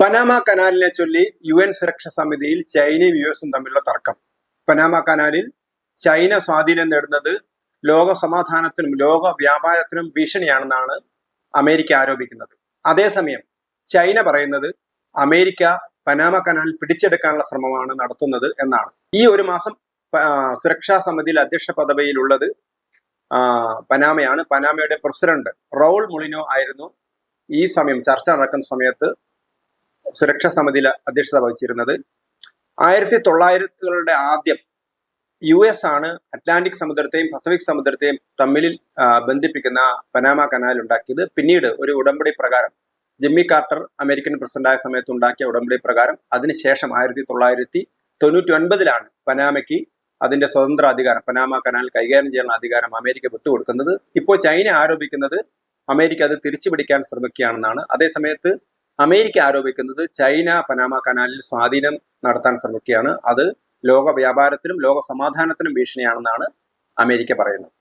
Panama കനാലിനെ ചൊല്ലി U N സുരക്ഷാ സമിതിയിൽ ചൈനയും യു എസും തമ്മിലുള്ള തർക്കം. പനാമ കനാലിൽ ചൈന സ്വാധീനം നേടുന്നത് ലോക സമാധാനത്തിനും ലോക വ്യാപാരത്തിനും ഭീഷണിയാണെന്നാണ് അമേരിക്ക ആരോപിക്കുന്നത്. അതേസമയം ചൈന പറയുന്നത് അമേരിക്ക പനാമ കനാൽ പിടിച്ചെടുക്കാനുള്ള ശ്രമമാണ് നടത്തുന്നത് എന്നാണ്. ഈ ഒരു മാസം സുരക്ഷാ സമിതിയിൽ അധ്യക്ഷ പദവിയിലുള്ളത് പനാമയാണ്. പനാമയുടെ പ്രസിഡന്റ് റൗൾ മുളിനോ ആയിരുന്നു. ഈ സമയം ചർച്ച നടക്കുന്ന സമയത്ത് സുരക്ഷാ സമിതിയിൽ അധ്യക്ഷത വഹിച്ചിരുന്നത്. ആയിരത്തി തൊള്ളായിരത്തുകളുടെ ആദ്യം യു എസ് ആണ് അറ്റ്ലാന്റിക് സമുദ്രത്തെയും പസഫിക് സമുദ്രത്തെയും തമ്മിൽ ബന്ധിപ്പിക്കുന്ന പനാമ കനാൽ ഉണ്ടാക്കിയത്. പിന്നീട് ഒരു ഉടമ്പടി പ്രകാരം ജിമ്മി കാർട്ടർ അമേരിക്കൻ പ്രസിഡന്റായ സമയത്ത് ഉണ്ടാക്കിയ ഉടമ്പടി പ്രകാരം അതിനുശേഷം ആയിരത്തി തൊള്ളായിരത്തി തൊണ്ണൂറ്റി ഒൻപതിലാണ് പനാമയ്ക്ക് അതിന്റെ സ്വതന്ത്ര അധികാരം പനാമ കനാൽ കൈകാര്യം ചെയ്യുന്ന അധികാരം അമേരിക്ക വിട്ടുകൊടുക്കുന്നത്. ഇപ്പോൾ ചൈന ആരോപിക്കുന്നത് അമേരിക്ക അത് തിരിച്ചു പിടിക്കാൻ ശ്രമിക്കുകയാണെന്നാണ് അതേസമയത്ത് അമേരിക്ക ആരോപിക്കുന്നത് ചൈന പനാമ കനാലിൽ സ്വാധീനം നടത്താൻ ശ്രമിക്കുകയാണ്. അത് ലോക വ്യാപാരത്തിനും ലോക സമാധാനത്തിനും ഭീഷണിയാണെന്നാണ് അമേരിക്ക പറയുന്നത്.